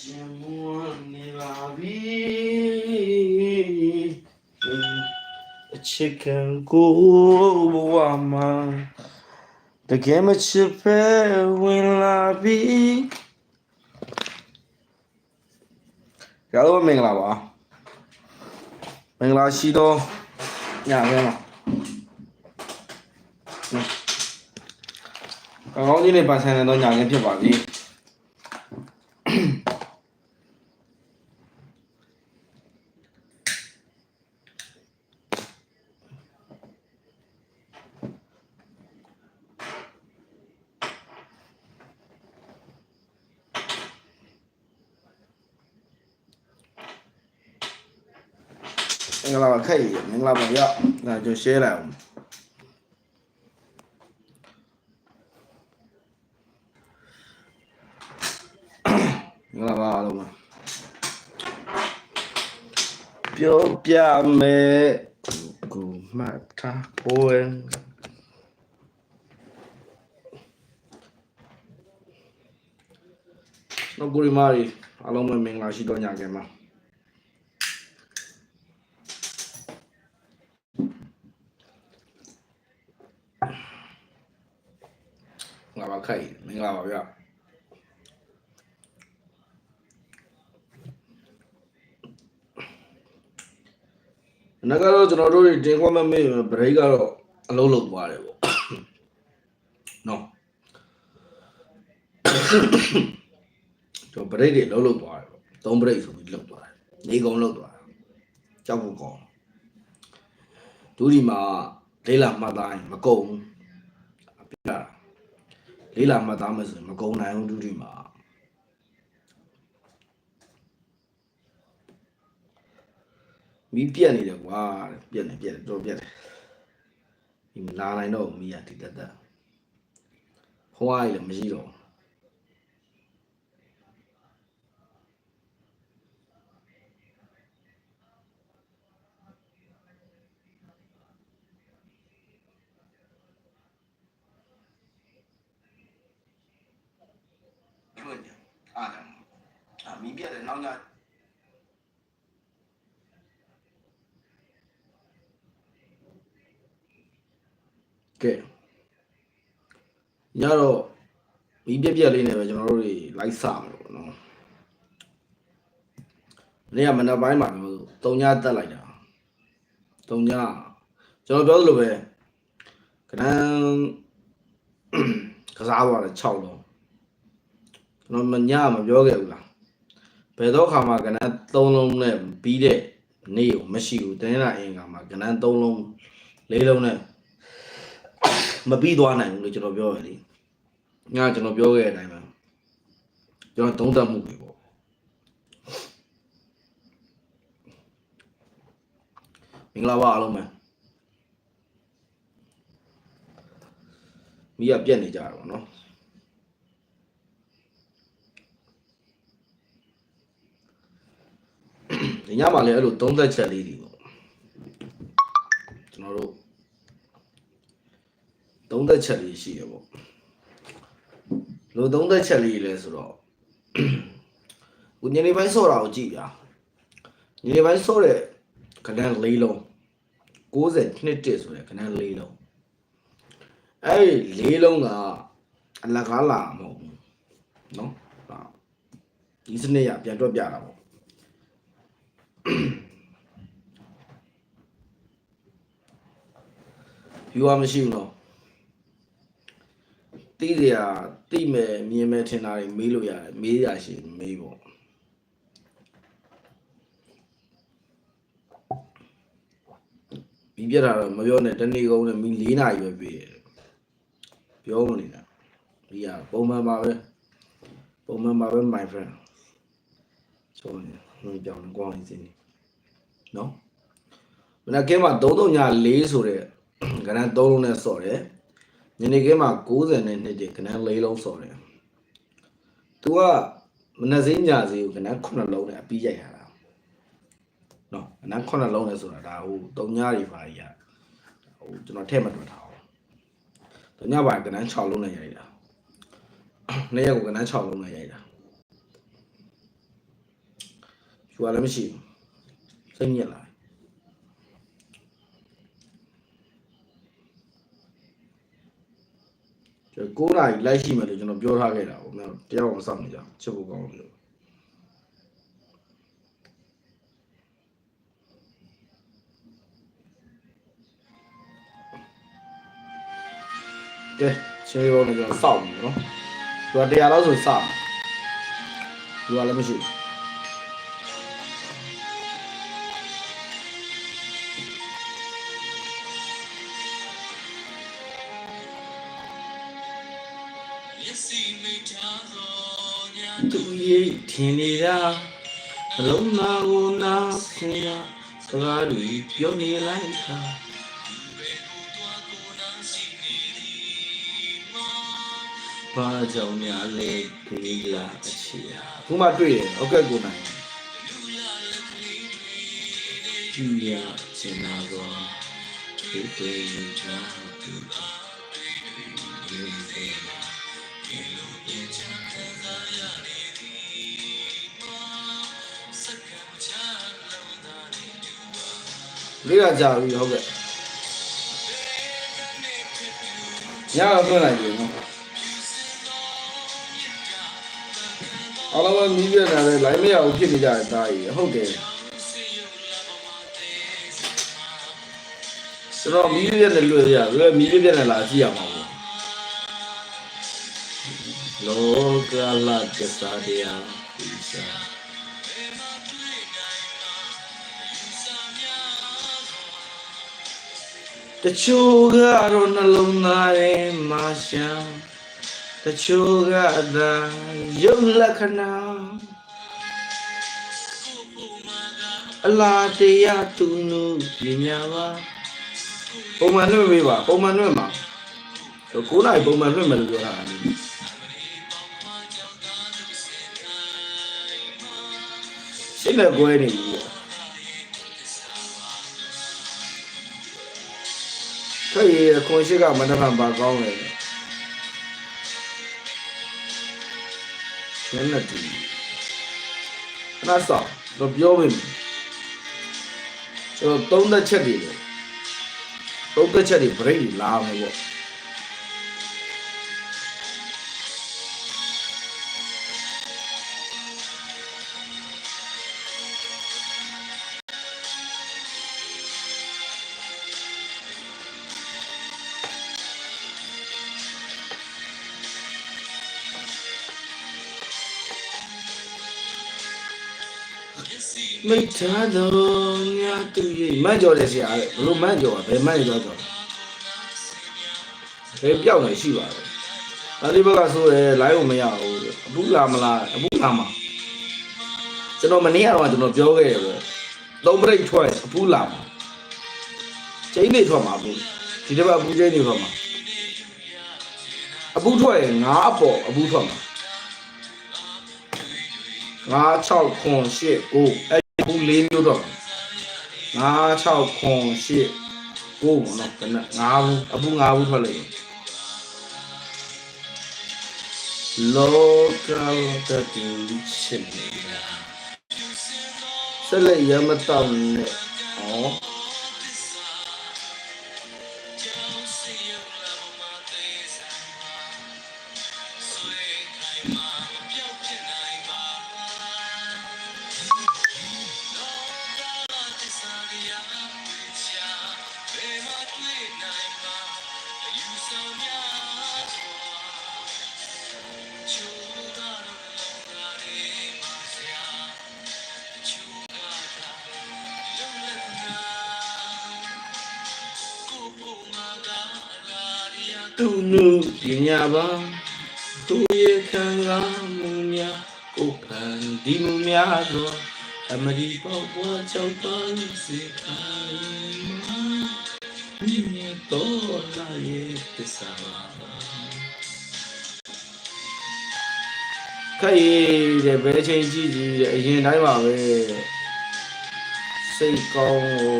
ချင်းမွန်းနေပါပြီအချစ်ခံကိုဘဝမှာတကယ်မချစ်ဖဲဝင်လာပြီရောမင်္ဂလာပါမင်္ဂလာရှိတော့ညရဲမှာကောင်းကောင်းကြီးနဲ့ပါဆိုင်နေတော့ညခင်းဖြစ်ပါပြီ ခက်ရမင်္ဂလာပါဗျဒါကျွန်တော် share လိုက်အောင်မင်္ဂလာပါအားလုံးပါပြောပြမယ်ကိုမထားပွဲနော်ကိုရီမာရီအားလုံးပဲမင်္ဂလာရှိတော့ညခင်ပါ င်္ဂလာပါခိုင်မင်္ဂလာပါဗျနဂါတော့ကျွန်တော်တို့တွေတင်ခွင့်မမေ့ဘရိတ်ကတော့အလုံးလုံးသွားတယ်ပေါ့နော်ကျွန်တော်ဘရိတ်တွေအလုံးလုံးသွားတယ်ပေါ့သုံးဘရိတ်ဆိုပြီးလုံးသွားတယ်နေကုန်းလုံးသွားတယ်ကြောက်ဖို့ကောင်းဒူဒီမှာလေးလာမှတ်တိုင်းမကုန်ဘူးပြတာလေး လာမှတ်သားမယ်ဆိုရင်မကုံနိုင်ဘူးဒုတိမှာမီးပြက်နေတယ်ကွာတဲ့ပြက်နေပြက်တယ်တော်ပြက်တယ်ဒီမလာနိုင်တော့ဘူးမီးရတိတက်တက်ဟိုအားကြီးလည်းမရှိတော့ဘူးကျွတ်တယ်အားတယ်အာ မီးပြက်တယ်နောက်ညကဲညတော့မီးပြက်ပြက်လေးနဲ့ပဲကျွန်တော်တို့တွေလိုက်စမယ်ပေါ့နော်နေ့ကမနက်ပိုင်းမှာမျိုးတုံညတက်လိုက်တာတုံညကျွန်တော်ပြောသလိုပဲကနန်းကစားသွားတယ်6လုံးကျွန်တော်မညမပြောခဲ့ဘူးလား ဘယ်တော့ခါမှကဏ္ဍ3လုံးနဲ့ပြီးတဲ့နေ့ကိုမရှိဘူးတင်းလာအင်္ဂါမှာကဏ္ဍ3လုံး4လုံးနဲ့မပြီးသွားနိုင်ဘူးလို့ကျွန်တော်ပြောရလေညကျွန်တော်ပြောခဲ့တဲ့အတိုင်းပဲကျွန်တော်သုံးသပ်မှုပဲပေါ့မင်္ဂလာပါအားလုံးပဲမိရပြက်နေကြတာပေါ့နော် ဒီညမှာလည်းအဲ့လိုသုံးသက်ချက်လေးတွေပေါ့ကျွန်တော်တို့သုံးသက်ချက်လေးရှိရပေါ့လိုသုံးသက်ချက်လေးလဲဆိုတော့ဦးညနေပိုင်းဆော့တာကိုကြည့်ဗျာညနေပိုင်းဆော့တဲ့ကဏ္ဍ၄လုံး60နှစ်တစ်ဆိုတဲ့ကဏ္ဍ၄လုံးအဲ့ဒီ၄လုံးကအလကားလာမဟုတ်ဘူးเนาะဒီစနစ်ရပြန်တွက်ပြတာပေါ့ view อ่ะမရှိဘူးနော်တီးစရာတိမယ်မြင်မယ်ထင်တာတွေမေးလို့ရတယ်မေးရရှိရင်မေးပေါ့ပြီးပြတာတော့မပြောနဲ့တနေ့ကုန်နဲ့မီ၄နာရီပဲပြေးတယ်ပြောမနေတာဒီကပုံမှန်ပါပဲပုံမှန်ပါပဲ my friend ဆိုရင်ကြောင်းကောင်းနေစင်းနေနော်မနက်ကဲမှာ334ဆိုတဲ့ ကဏ္ဍ3လုံးနဲ့ဆော့တယ်ညနေခင်းမှာ90နဲ့နှစ်ကျကဏ္ဍ4လုံးဆော့တယ်သူကမနက်စင်းညစင်းကိုကဏ္ဍ9လုံးနဲ့အပြီးရိုက်ရတာနော်ကဏ္ဍ9လုံးနဲ့ဆိုတာဒါဟို3ညတွေပါကြီးอ่ะဟိုကျွန်တော်ထည့်မတွက်ထားအောင်3ညပါကဏ္ဍ6လုံးနဲ့ရိုက်တာနေ့ရက်ကိုကဏ္ဍ6လုံးနဲ့ရိုက်တာယူရလည်းမရှိဘူးစိတ်ညစ်လာကျွန်တော် 9နာရီလိုက်ရှိမယ်လို့ကျွန်တော်ပြောထားခဲ့တာပေါ့ကျွန်တော်တရားအောင်စောင့်နေကြချစ်ဖို့ကောင်းလို့ကဲချင်းရောလည်းကျွန်တော်စောင့်နေနော်သူကတရားလောက်ဆိုစောင့်သူကလည်းမရှိဘူး သူရဲ့ထင်နေတာအလုံးနာကိုနာဆင်ရစကားတွေပြောနေလိုက်တာဘာကြောင့်များလဲဒီလာအချီယာခုမှတွေ့တယ်ဟုတ်ကဲ့ကိုနိုင်ကြည့်ရချင်တာတော့ဒီပေချာတူဒီ လေးကကြာပြီဟုတ်ကဲ့ညတော့ပြန်လိုက်ပြီနော်အားလုံးပဲမီးပြနေတာလေလိုင်းမရဘူးဖြစ်နေကြတယ်ဒါကြီးဟုတ်တယ်ကျွန်တော်မီးပြနေလွယ်ရလွယ်မီးပြနေလာကြည့်ရမှာပေါ့လောကလာကစားတရားဒီစား တချို့ကတော့နှလုံးသားထဲမှာရှံတချို့ကသာရုပ်လက္ခဏာအလားတရားသူနုပညာပါပုံမှန်လွှင့်ပေးပါပုံမှန်လွှင့်ပါ9နိုင်ပုံမှန်လွှင့်မယ်လို့ပြောတာရှင်းတဲ့ကွဲနေပြီ ထွက်ရည်ခွန်ရှိကမနှဖန်ပါကောင်းလေနည်းနည်းတူခဏစောင့်တော့ပြောမိမယ်ကျွန်တော်သုံးသက်ချက်တွေလေသုံးသက်ချက်တွေ break တွေလာမယ်ပေါ့ မိထားတော်ညတူရဲ့မန့်ကြော်တယ်ဆရာလေဘလို့မန့်ကြော်อ่ะဘယ်မန့်ကြော်ကြော်ဘယ်ပြောက်နေရှိပါလဲဒါလေးဘက်ကဆိုရဲ live ကိုမရဘူးအပူလာမလားအပူလာမှာကျွန်တော်မနေ့ကတော့ကျွန်တော်ပြောခဲ့တယ်ပဲသုံးပရိတ်ထွက်အပူလာမှာချိန်နေထွက်မှာအပူဒီတစ်ပတ်အပူချိန်နေထွက်မှာအပူထွက်ရင်ငါအပေါ်အပူထွက်မှာ 5 6ခွန်8 9အဲ့ပူ၄မျိုးတော့5 6ခွန်8 9ပေါ့နော်ခဏ5ဘူးအပူ5ဘူးထွက်လိုက်ရင်လောကတတိရှင်နေတာဆက်လက်ရမတောင်းနဲ့ဩ ပညာပါသူရဲ့ခံစားမှုများကိုဖန်ဒီမှုများသောအမဒီပေါပွားချောက်ပန်းစေခိုင်းမိမြေတော်လာရဲ့သစ္စာခိုင်တဲ့ဘယ်ချိန်ကြည့်ကြည့်အရင်တိုင်းပါပဲစိတ်ကောင်းဟို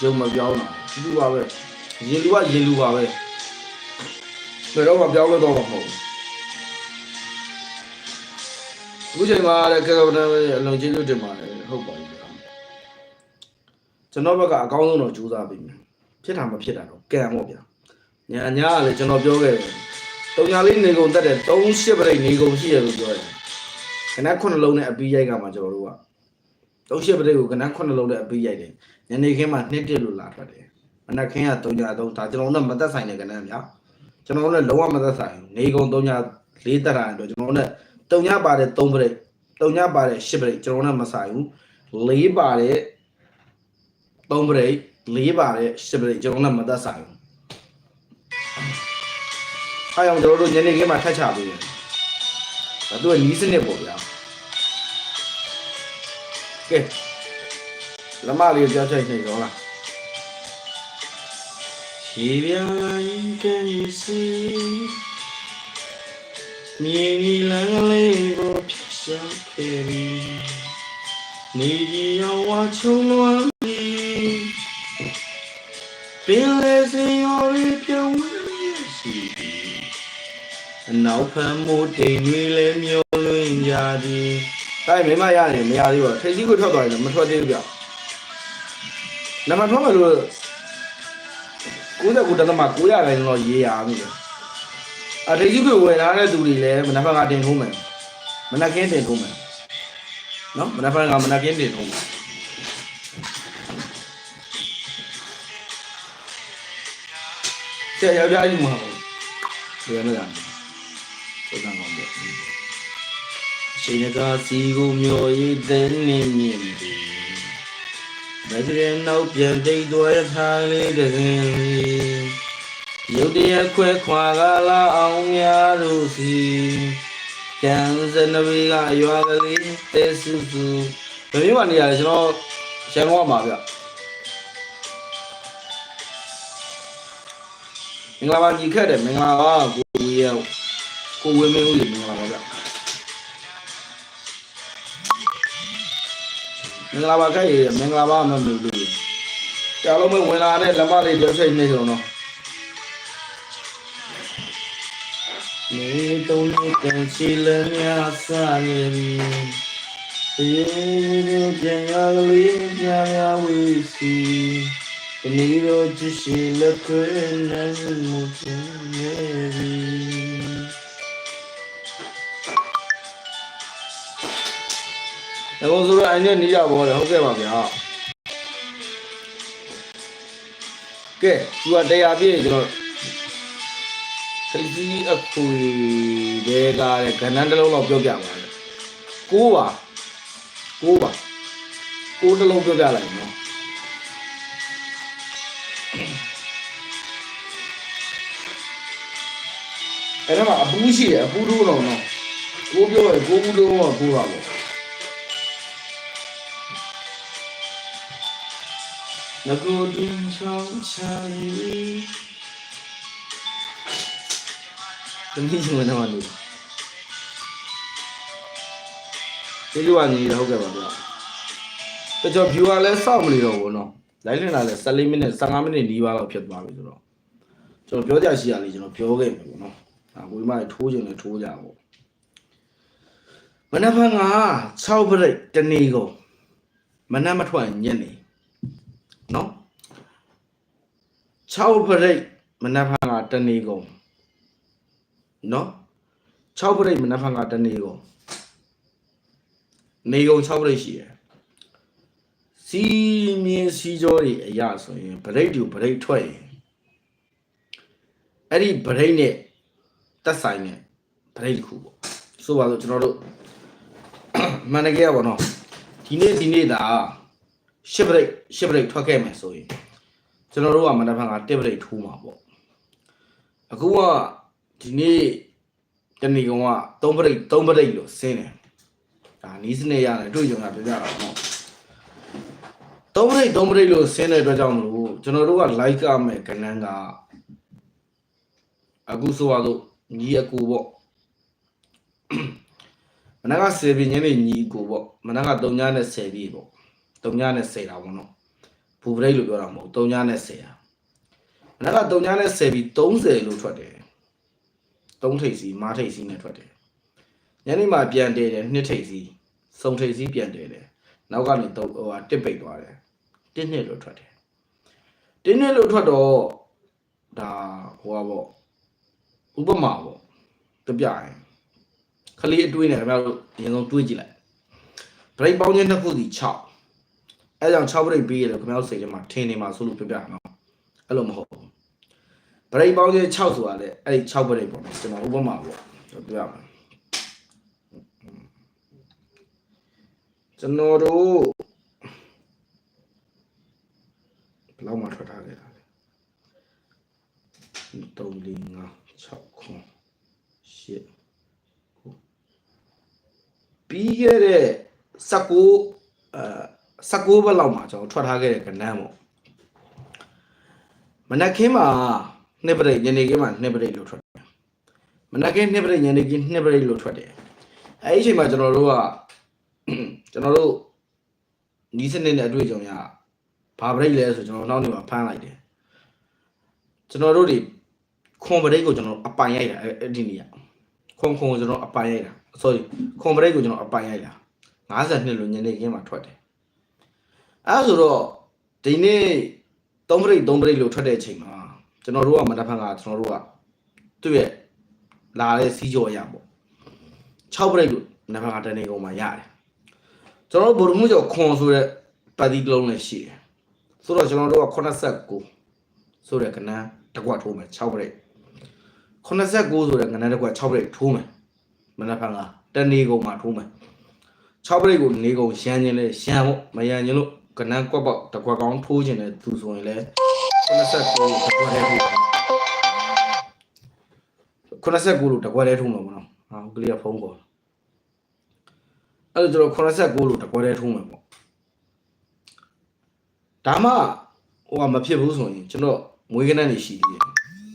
ရုံမပြောင်းတော့ဒီလိုပါပဲရင်လူကရင်လူပါပဲ ဘယ်တော့မှပြောင်းလဲတော့မှာမဟုတ်ဘူးအခုချိန်မှာလည်းကကပတန်ပဲအလုံးချင်းလို့တင်ပါတယ်ဟုတ်ပါပြီဗျာကျွန်တော်ဘက်ကအကောင်းဆုံးတော့ကြိုးစားပေးမယ်ဖြစ်တာမဖြစ်တာတော့ကံပေါ့ဗျာညာညာကလည်းကျွန်တော်ပြောခဲ့တယ်တုံညာလေးနေကုန်တက်တယ်3 8ပြိတ်နေကုန်ရှိရလို့ပြောတယ်ခဏခုနှလုံးနဲ့အပီးရိုက်ကမှကျွန်တော်တို့က3 8ပြိတ်ကိုခဏခုနှလုံးနဲ့အပီးရိုက်တယ်ညနေခင်းမှာနှစ်တစ်လို့လာထွက်တယ်မနက်ခင်းက3ညာ3ဒါကျွန်တော်တို့မသက်ဆိုင်တဲ့ကဏ္ဍဗျာ ကျွန်တော်တို့လည်းလုံးဝမသက်ဆိုင်နေကုန်3ညာ4တက်တာအတွက်ကျွန်တော်တို့တုံညာပါတဲ့3ပြိတ်တုံညာပါတဲ့10ပြိတ်ကျွန်တော်တို့မဆိုင်ဘူး4ပါတဲ့3ပြိတ်4ပါတဲ့10ပြိတ်ကျွန်တော်တို့မသက်ဆိုင်ဘူးအားကြောင့်ကျွန်တော်တို့ညနေခင်းမှာထက်ချပေးတယ်ဒါသူကနီးစနစ်ပေါ့ဗျာကဲလမလေးကိုကြောက်ချိုက်နေတော့လား ရှီပြာရင်ကလေးစီမြေကြီးလမ်းလေးကိုဖြတ်ရှောက်ခဲ့ပြီနေကြီးရောက်ဝါချုံလွမ်းပြီပင်လေစင်ရော်ရီပြောင်းဝင်ရရှိပြီအနောက်ဖမ်းမိုးတိမ်တွေလည်းမျောလွင်ကြသည်တိုင်းမိမရတယ်မရသေးပါဘူးထိတ်စီးကိုထွက်သွားရင်လည်းမထွက်သေးဘူးဗျနံပါတ်ထွက်မယ်လို့ 99တသမ900ခိုင်တော့ရေးရအောင်လေအထိတ်စီးကိုဝယ်လာတဲ့သူတွေလည်းမနက်ဖြန်ကတင်ထုံးမယ်မနက်ခင်းတင်ထုံးမယ်နော်မနက်ဖြန်ကမနက်ခင်းတင်ထုံးမယ်ဆရာယောက်ျားကြီးမှာဘယ်နဲ့လဲဘယ်ကောင်လဲရှင်ကစီကိုမျိုးရည်တဲ့နေမြင်ပြီ မကြတဲ့နောက်ပြန်တိတ်သွားထားလေးတကယ်လေးရုတ်တရက်ခွဲခွာကလာအောင်များတို့စီကျန်စနဝေကရွာကလေးတဲစုစုဘယ်မျိုးကနေရလဲကျွန်တော်ရန်ကုန်ကမှာဗျမင်္ဂလာပါညီခက်တယ်မင်္ဂလာပါကိုဝေးရကိုဝေးမင်းဦးကြီးမင်္ဂလာပါဗျ မင်္ဂလာပါခိုက်ရမင်္ဂလာပါမမေလူကြားလုံးမဝင်လာတဲ့လက်မလေးပြောချိတ်နေကြတော့နော်နေတုံးနေကန်ချီလမြာစားနေပြီအေးပြန်ရလေးပြန်ရဝေးစီဒီနေ့တော့ကြည့်ရှိလက်ခွေနဲ့မှုတင်နေပြီ အကုန်ဆိုတော့အင်းနဲ့နေရပါတော့ဟုတ်ကဲ့ပါဗျာကဲသူကတရားပြည့်ကျွန်တော်ခလီအခုတဲ့ကလည်းခဏတစ်လုံးတော့ပြောပြပါမယ်ကိုးပါကိုးပါကိုးတစ်လုံးပြောပြလိုက်နော်အဲ့ဒါမှအပူးရှိတယ်အပူးတို့တော့နော်ကိုးပြောရင်ကိုးဘူးတို့ကကိုးတာပေါ့ ငကူတွင်ချောင်းချာရီတမီးဝင်တော့လို့ဒီလိုအနေနဲ့ဟုတ်ကဲ့ပါဗျာတချို့ viewer လဲစောင့်မလို့တော့ဘူးနော် live လင်လာလဲ14မိနစ်15မိနစ်နီးပါးလောက်ဖြစ်သွားပြီဆိုတော့ကျွန်တော်ပြောကြရှိရလေကျွန်တော်ပြောခဲ့မှာပေါ့နော်ဒါကိုမှထိုးခြင်းလဲထိုးကြပေါ့မနက်ဖန်က6ပြိတ်တနေကုန်မနက်မထွက်ညနေ 6ပြိတ်မနက်ဖြန်ကတနေ့ကုန်နော်6ပြိတ်မနက်ဖြန်ကတနေ့ကုန်နေကုန်6ပြိတ်ရှိတယ်စီမြင်းစီကြောတွေအရာဆိုရင်ဗရိတ်တူဗရိတ်ထွက်ရင်အဲ့ဒီဗရိတ်နဲ့တက်ဆိုင်နဲ့ဗရိတ်တစ်ခုပေါ့ဆိုပါတော့ကျွန်တော်တို့မန်နေဂျာပေါ့နော်ဒီနေ့ဒီနေ့ဒါရှစ်ဗရိတ်ရှစ်ဗရိတ်ထွက်ခဲ့မယ်ဆိုရင် ကျွန်တော်တို့ကမနက်ဖြန်ကတစ်ဗရိတ်ထိုးမှာပေါ့အခုကဒီနေ့တနေ့ကောင်က3ဗရိတ်3ဗရိတ်လို့ဆင်းတယ်ဒါနီးစနစ်ရတယ်တွေ့ကြုံတာပြကြတာပေါ့သုံးမိနစ်သုံးမိနစ်လို့ဆင်းတဲ့အတွက်ကြောင့်မလို့ကျွန်တော်တို့က like ကမယ်ကဏ္ဍကအခုဆိုရတော့ညီအကူပေါ့မနက်က10ပြင်းညနေညီအကူပေါ့မနက်က3ညနဲ့10ပြည့်ပေါ့3ညနဲ့10တာပေါ့နော် ဘူဘရိတ်လို့ပြောတာမဟုတ်3ညနဲ့10อ่ะမနက်က3ညနဲ့10ပြီး30လို့ထွက်တယ်3ထိပ်စီမားထိပ်စီနဲ့ထွက်တယ်ညနေမှာပြန်တည်တယ်2ထိပ်စီစုံထိပ်စီပြန်တည်တယ်နောက်ကနေတော့ဟိုဟာတစ်ပိတ်သွားတယ်တင်းနှစ်လို့ထွက်တယ်တင်းနှစ်လို့ထွက်တော့ဒါဟိုဟာပေါ့ဥပမာပေါ့တပြရင်ခလေးအတွေးနဲ့ခင်ဗျားတို့အရင်ဆုံးတွေးကြည့်လိုက်ဘရိတ်ပေါင်းချင်းတစ်ခုစီ6 အဲကြောင့်6ဘရိတ်ပေးရတယ်ခင်ဗျားတို့စိတ်ထဲမှာထင်နေမှာဆိုလို့ပြပြနော်အဲ့လိုမဟုတ်ဘူးဘရိတ်ပေါင်းချင်း6ဆိုတာလေအဲ့ဒီ6ဘရိတ်ပေါ့ကျွန်တော်ဥပမာပေါ့ပြပြမယ်ကျွန်တော်တို့ဘယ်လောက်မှထွက်ထားခဲ့တာလဲ3 4 5 6ခွန်8ပြီးခဲ့တဲ့19အဲ 19ဘက်လောက်မှာကျွန်တော်ထွက်ထားခဲ့တဲ့ကဏ္ဍပေါ့မနက်ခင်းမှာနှစ်ပရိတ်ညနေခင်းမှာနှစ်ပရိတ်လို့ထွက်တယ်မနက်ခင်းနှစ်ပရိတ်ညနေခင်းနှစ်ပရိတ်လို့ထွက်တယ်အဲဒီအချိန်မှာကျွန်တော်တို့ကကျွန်တော်တို့နီးစနစ်နဲ့အတွေ့အကြုံရဘာပရိတ်လဲဆိုကျွန်တော်နောက်နေမှာဖမ်းလိုက်တယ်ကျွန်တော်တို့တွေခွန်ပရိတ်ကိုကျွန်တော်အပိုင်ရိုက်တာအဲ့ဒီနေရာခွန်ခွန်ကိုကျွန်တော်အပိုင်ရိုက်တာ sorry ခွန်ပရိတ်ကိုကျွန်တော်အပိုင်ရိုက်တာ52လို့ညနေခင်းမှာထွက်တယ် အဲဆိုတော့ဒီနေ့3ပရိတ်3ပရိတ်လို့ထွက်တဲ့အချိန်မှာကျွန်တော်တို့ကမနက်ဖြန်ကကျွန်တော်တို့ကသူ့ရဲ့လာတဲ့စီးကြော်ရပေါ့6ပရိတ်လို့မနက်ဖြန်ကတနေ့ကုန်မှာရတယ်ကျွန်တော်တို့ဗုဒ္ဓမှုကျော်ခွန်ဆိုတဲ့ပါတီတစ်လုံးနဲ့ရှိတယ်ဆိုတော့ကျွန်တော်တို့က89ဆိုတဲ့ကဏ္ဍတစ်ကွက်ထိုးမယ်6ပရိတ်89ဆိုတဲ့ကဏ္ဍတစ်ကွက်6ပရိတ်ထိုးမယ်မနက်ဖြန်ကတနေ့ကုန်မှာထိုးမယ်6ပရိတ်ကိုနေကုန်ရမ်းခြင်းလဲရမ်းဖို့မရမ်းခြင်းလို့ ကဏ္ဍကွက်ပေါက်တစ်ကွက်ကောင်းထိုးခြင်းလဲသူဆိုရင်လဲ89တစ်ကွက်လေးထိုး89လို့တစ်ကွက်လေးထိုးမှာပေါ့နော်ဟာကလေးကဖုန်းပေါ်အဲ့တော့ကျွန်တော်89လို့တစ်ကွက်လေးထိုးမှာပေါ့ဒါမှဟိုကမဖြစ်ဘူးဆိုရင်ကျွန်တော်မွေးကနန်းနေရှိသေးတယ်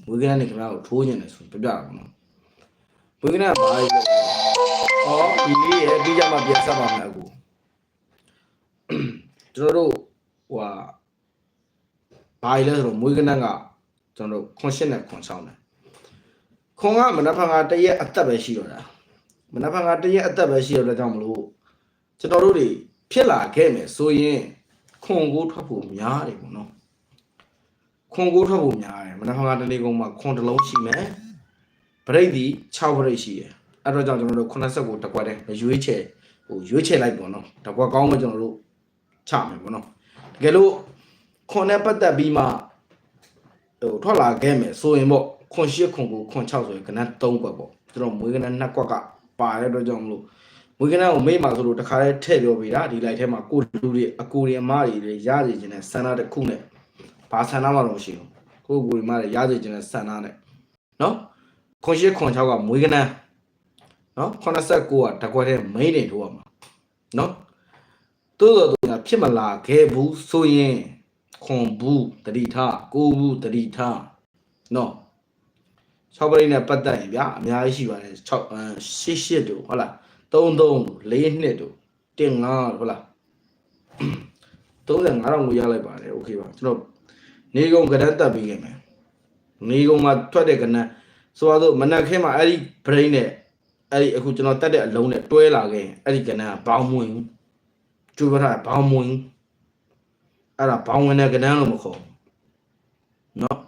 မွေးကနန်းနေခင်ဗျားကိုထိုးခြင်းလဲဆိုပြပြတာပေါ့နော်မွေးကနန်းကဘာလဲဩဒီလေးရဲ့ပြီးကြမှာပြန်ဆက်ပါမယ်အခု ကျွန်တော်တို့ဟိုဟာဘာလဲဆိုတော့မွေးကနန်းကကျွန်တော်တို့ခွန်ရှင်းနဲ့ခွန်ချောင်းတယ်ခွန်ကမနက်ဖြန်ကတရက်အသက်ပဲရှိတော့တာမနက်ဖြန်ကတရက်အသက်ပဲရှိတော့တဲ့ကြောင့်မလို့ကျွန်တော်တို့တွေဖြစ်လာခဲ့မယ်ဆိုရင်ခွန်ကိုထွက်ဖို့များတယ်ပေါ့နော်ခွန်ကိုထွက်ဖို့များတယ်မနက်ဖြန်ကတနေ့ကုန်မှာခွန်တစ်လုံးရှိမယ်ဗရိတ်ဒီ6ဗရိတ်ရှိတယ်အဲ့တော့ကြောင့်ကျွန်တော်တို့80ကိုတစ်ကွက်တည်းရွေးချယ်ဟိုရွေးချယ်လိုက်ပေါ့နော်တစ်ကွက်ကောင်းမှကျွန်တော်တို့ ချမယ်ပေါ့နော်တကယ်လို့ခွန်နဲ့ပတ်သက်ပြီးမှဟိုထွက်လာခဲ့မယ်ဆိုရင်ပေါ့ခွန်8ခွန်ကိုခွန်6ဆိုရင်ကနန်း3ကွက်ပေါ့ကျွန်တော်မွေးကနန်း2ကွက်ကပါတဲ့အတွက်ကြောင့်မလို့မွေးကနန်းကိုမိမှာဆိုလို့တခါတည်းထည့်ပြောပေးတာဒီလိုက်ထဲမှာကိုလူတွေအကိုတွေအမတွေတွေရစီခြင်းနဲ့ဆန္ဒတစ်ခုနဲ့ဘာဆန္ဒမှတော့မရှိဘူးကိုကိုတွေမတွေရစီခြင်းနဲ့ဆန္ဒနဲ့နော်ခွန်8ခွန်6ကမွေးကနန်းနော်89ကတကွက်ထဲမိန်နေထိုးရမှာနော် တိုးတော်သူကဖြစ်မလာခဲ့ဘူးဆိုရင်ခွန်ဘူးတတိထားကိုဘူးတတိထားနော်6ပရိနဲ့ပတ်သက်ရင်ဗျာအများကြီးရှိပါတယ်6အဲ8 8တို့ဟုတ်လား3 3 4နှစ်တို့တင်5ဟုတ်လား35တော့ငွေရလိုက်ပါတယ်โอเคပါကျွန်တော်နေကုံကရက်တက်ပြီးခဲ့မယ်နေကုံမှာထွက်တဲ့ကနန်းဆိုတော့မနက်ခင်းမှာအဲ့ဒီ brain နဲ့အဲ့ဒီအခုကျွန်တော်တက်တဲ့အလုံးနဲ့တွဲလာခဲ့ရင်အဲ့ဒီကနန်းကဘောင်းမဝင်ဘူး ကျူပထားဘောင်းမဝင်အဲ့ဒါဘောင်းဝင်တဲ့ကနန်းလို့မခေါ်နော်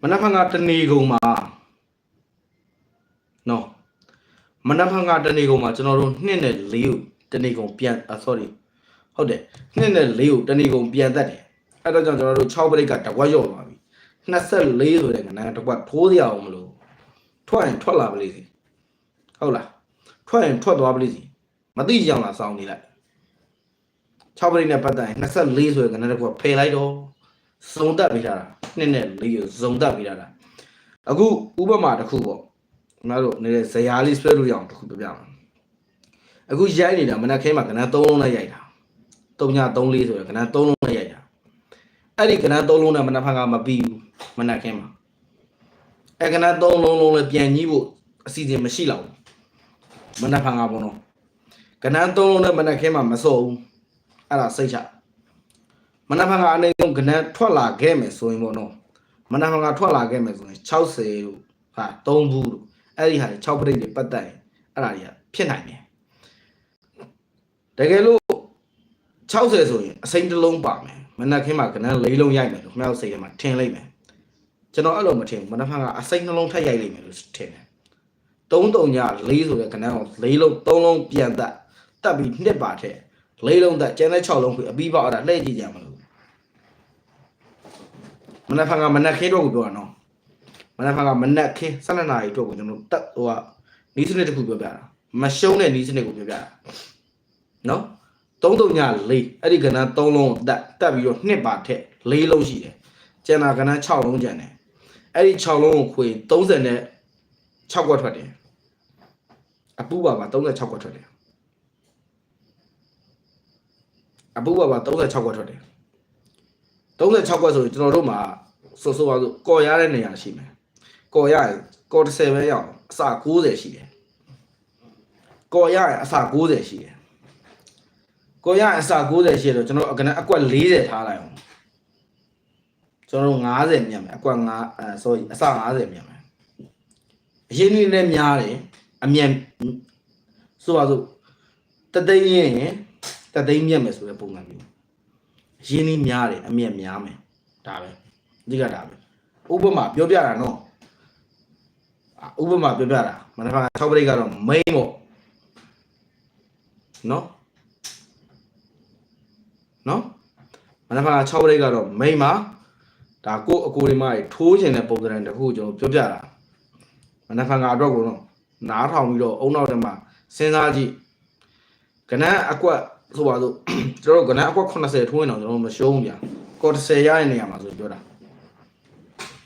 မနက်ဖန်ကတနေကုန်မှာနော်မနက်ဖန်ကတနေကုန်မှာကျွန်တော်တို့နှစ်နဲ့လေးကိုတနေကုန်ပြန်အာ sorry ဟုတ်တယ်နှစ်နဲ့လေးကိုတနေကုန်ပြန်တက်တယ်အဲ့တော့ကြောင့်ကျွန်တော်တို့6ပရိတ်ကတကွက်ရော့သွားပြီ24ဆိုတဲ့ကနန်းတကွက်ထိုးရအောင်မလို့ထွက်ရင်ထွက်လာပါလိမ့်စီ ဟုတ်လားထွက်ရင်ထွက်သွားပါလိမ့်စီမသိကြအောင်လားစောင်းနေလိုက်6ပရိတ်နဲ့ပတ်သက်ရင်24ဆိုတဲ့ကနန်းတကွက်ဖယ်လိုက်တော့စုံတက်ပေးထားတာနှစ်နဲ့လေးကိုစုံတက်ပေးထားတာအခုဥပမာတစ်ခုပေါ့ကျွန်တော်တို့နေတဲ့ဇရာလေးဆွဲလို့ရအောင်တစ်ခုပြပြမယ်အခုရိုက်နေတာမနက်ခင်းမှာကနန်း3လုံးနဲ့ရိုက်တာ3ည3လေးဆိုရယ်ကနန်း3လုံးနဲ့ရိုက်တာအဲ့ဒီကနန်း3လုံးနဲ့မနက်ဖန်ကမပြီးဘူးမနက်ခင်းမှာအဲ့ကနန်း3လုံးလုံးလည်းပြန်ကြီးဖို့အစီအစဉ်မရှိတော့ဘူး မနက်ဖန်ကပေါ့နော်ကနန်း3လုံးနဲ့မနက်ခင်းမှာမစော်ဘူးအဲ့ဒါစိတ်ချမနက်ဖန်ကအနေနဲ့ကနန်းထွက်လာခဲ့မယ်ဆိုရင်ပေါ့နော်မနက်ဖန်ကထွက်လာခဲ့မယ်ဆိုရင်60လို့ဟာ3ဘူးလို့အဲ့ဒီဟာ6ပြိတ်တွေပတ်သက်ရင်အဲ့ဒါတွေကဖြစ်နိုင်တယ်တကယ်လို့60ဆိုရင်အစိမ်းတစ်လုံးပါမယ်မနက်ခင်းမှာကနန်းလေးလုံးရိုက်မယ်လို့ခမောက်စိတ်ထဲမှာထင်လိုက်မယ်ကျွန်တော်အဲ့လိုမထင်ဘူးမနက်ဖြန်ကအစိမ်းနှလုံးထပ်ရိုက်လိုက်မယ်လို့ထင်တယ် 3တုံည4ဆိုတဲ့ကနန်းကို4လုံး3လုံးပြန်တက်တက်ပြီးနှစ်ပါထက်4လုံးတက်ကျန်တဲ့6လုံးခွေအပြီးပေါက်အဲ့ဒါလှည့်ကြည့်ကြမလို့မနက်ဖြန်ကမနက်ခင်းတော့ကိုပြောတာနော်မနက်ဖြန်ကမနက်ခင်း12နာရီတော့ကိုကျွန်တော်တက်ဟိုကနီးစနစ်တစ်ခုပြောပြတာမရှုံးတဲ့နီးစနစ်ကိုပြောပြတာနော်3တုံည4အဲ့ဒီကနန်း3လုံးတက်တက်ပြီးတော့နှစ်ပါထက်4လုံးရှိတယ်ကျန်တာကနန်း6လုံးကျန်တယ်အဲ့ဒီ6လုံးကိုခွေ30နဲ့6ကွက်ထွက်တယ် အပူပါပါ36ကွက်ထွက်တယ်အပူပါပါ36ကွက်ထွက်တယ်36ကွက်ဆိုရင်ကျွန်တော်တို့မှာဆိုဆိုပါဆိုကော်ရတဲ့နေရာရှိမယ်ကော်ရရင်ကော်30ပဲရအောင်အစ90ရှိတယ်ကော်ရရင်အစ90ရှိတယ်ကော်ရရင်အစ90ရှိတော့ကျွန်တော်အကနအကွက်40ထားလိုက်အောင်ကျွန်တော်တို့90မြတ်မယ်အကွက်9အဲ sorry အစ90မြတ်မယ်အရင်နေ့လည်းများတယ် အမြန်ဆိုပါစို့တသိန်းရင်တသိန်းမြတ်မယ်ဆိုတဲ့ပုံစံမျိုးအရင်နေ့များတယ်အမြန်များမယ်ဒါပဲအဓိကဒါပဲဥပမာပြောပြတာနော်အာဥပမာပြောပြတာမနက်ဖြန်6ပရိတ်ကတော့ main ပေါ့နော်နော်မနက်ဖြန်6ပရိတ်ကတော့ main မှာဒါကိုယ့်အကိုတွေမတွေထိုးချင်တဲ့ပုံစံတစ်ခုကိုကျွန်တော်ပြောပြတာမနက်ဖြန်ကအတွက်ကိုတော့ နားထောင်ပြီးတော့အုံနောက်ထဲမှာစဉ်းစားကြည့်ကနန်းအကွက်ဆိုပါစို့ကျွန်တော်တို့ကနန်းအကွက်80ထိုးရင်တော့ကျွန်တော်တို့မရှုံးဘူးဗျာကော်30ရတဲ့နေရာမှာဆိုပြောတာ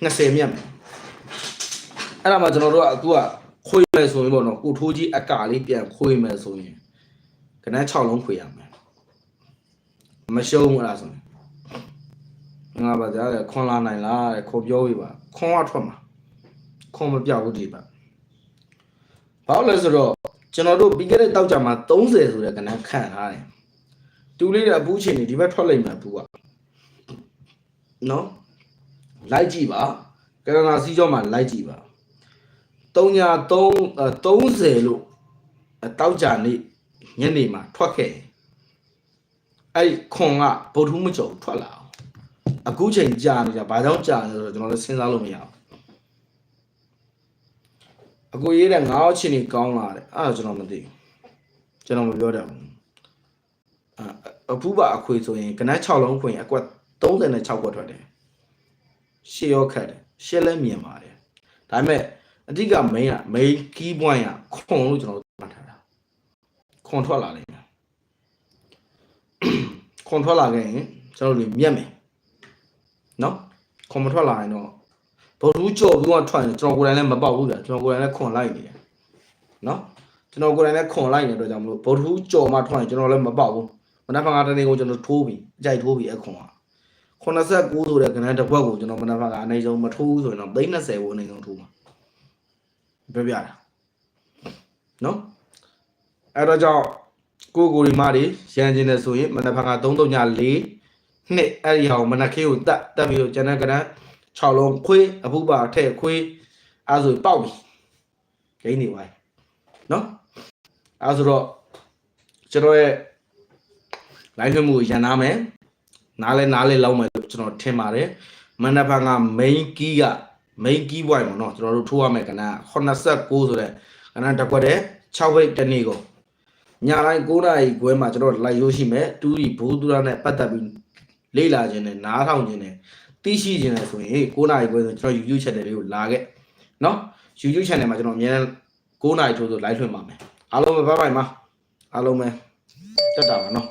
20မြတ်မယ်အဲ့ဒါမှကျွန်တော်တို့ကအခုကခွေမယ်ဆိုရင်ပေါ့နော်ကိုထိုးကြီးအကာလေးပြန်ခွေမယ်ဆိုရင်ကနန်း6လုံးခွေရမယ်မရှုံးဘူးအဲ့ဒါဆိုရင်ငါပါကြားတယ်ခွန်လာနိုင်လားတဲ့ခေါ်ပြောပြီးပါခွန်ကထွက်မှာခွန်မပြောက်ဘူးဒီပါ ဘာလို့လဲဆိုတော့ကျွန်တော်တို့ပြီးခဲ့တဲ့တောက်ကြမှာ30ဆိုတဲ့ကဏ္ဍခန့်ထားတယ်တူလေးတဲ့အပူးချင်နေဒီဘက်ထွက်လိုက်မှာအပူကနော်လိုက်ကြည့်ပါကရနာစီးကြောမှာလိုက်ကြည့်ပါ3ညာ3 30လို့တောက်ကြနေညနေမှာထွက်ခဲ့အဲ့ခွန်ကဗုဒ္ဓမကျော်ထွက်လာအောင်အခုချိန်ကြာနေကြဘာကြောင့်ကြာနေလဲဆိုတော့ကျွန်တော်လည်းစဉ်းစားလို့မရဘူး အကိုရေးတဲ့ငါးအောင်ချင်းကြီးကောင်းလာတယ်အဲ့ဒါကျွန်တော်မသိဘူးကျွန်တော်မပြောတတ်ဘူးအအဖူးပါအခွေဆိုရင်ကနက်6လုံးခွင်အကွက်36ကွက်ထွက်တယ်ရှေ့ရောခတ်တယ်ရှေ့လည်းမြင်ပါတယ်ဒါပေမဲ့အဓိက main က main key point ကခွန်လို့ကျွန်တော်မှတ်ထားတာခွန်ထွက်လာလိမ့်မယ်ခွန်ထွက်လာခဲ့ရင်ကျွန်တော်တို့မြက်မယ်နော်ခွန်မထွက်လာရင်တော့ ဗုဒ္ဓဦးကြော်ဘူးကထွက်ရင်ကျွန်တော်ကိုယ်တိုင်လည်းမပေါက်ဘူးဗျာကျွန်တော်ကိုယ်တိုင်လည်းခွန်လိုက်နေတယ်နော်ကျွန်တော်ကိုယ်တိုင်လည်းခွန်လိုက်နေတဲ့အတွက်ကြောင့်မလို့ဗုဒ္ဓဦးကြော်မှထွက်ရင်ကျွန်တော်လည်းမပေါက်ဘူးမနက်ဖြန်ကတနေ့ကိုကျွန်တော်ထိုးပြီးအကြိုက်ထိုးပြီးအခွန်က89ဆိုတဲ့ကဏ္ဍတစ်ဘက်ကိုကျွန်တော်မနက်ဖြန်ကအနိုင်ဆုံးမထိုးဘူးဆိုရင်တော့30ကိုအနိုင်ဆုံးထိုးမှာပြပြတာနော်အဲ့တော့ကြောင့်ကိုကိုရီမတွေရန်ကျင်နေဆိုရင်မနက်ဖြန်က334နှစ်အဲ့ဒီဟာကိုမနက်ခေးကိုတက်တက်ပြီးတော့ကျန်တဲ့ကဏ္ဍ 6လုံးခွေးအဖူးပါထဲ့ခွေးအဲဆိုပေါက်ပြီဂိမ်းနေပါနော်အဲဆိုတော့ကျွန်တော်ရဲ့ live လွှင့်မှုကိုရန်နာမယ်နားလဲနားလဲလောက်မယ်လို့ကျွန်တော်ထင်ပါတယ်မန္တဖန်က main key က main key point ပေါ့နော်ကျွန်တော်တို့ထိုးရမယ်ကဏ္ဍ89ဆိုတဲ့ကဏ္ဍတစ်ခွက်တဲ့6ဘိတ်တနေ့ကိုညတိုင်း9နာရီခွဲမှာကျွန်တော် live ရိုးရှိမယ်တူရီဘူဒူရာနဲ့ပတ်သက်ပြီးလေ့လာခြင်းနဲ့နားထောင်ခြင်းနဲ့ သိရှိခြင်းနဲ့ဆိုရင်9နာရီခွဲဆိုကျွန်တော် YouTube channel လေးကိုလာခဲ့နော် YouTube channel မှာကျွန်တော်အများနဲ့9နာရီထိုးဆို live လွှင့်ပါမယ်အားလုံးပဲဘိုင်ဘိုင်ပါအားလုံးပဲတက်တာပါနော်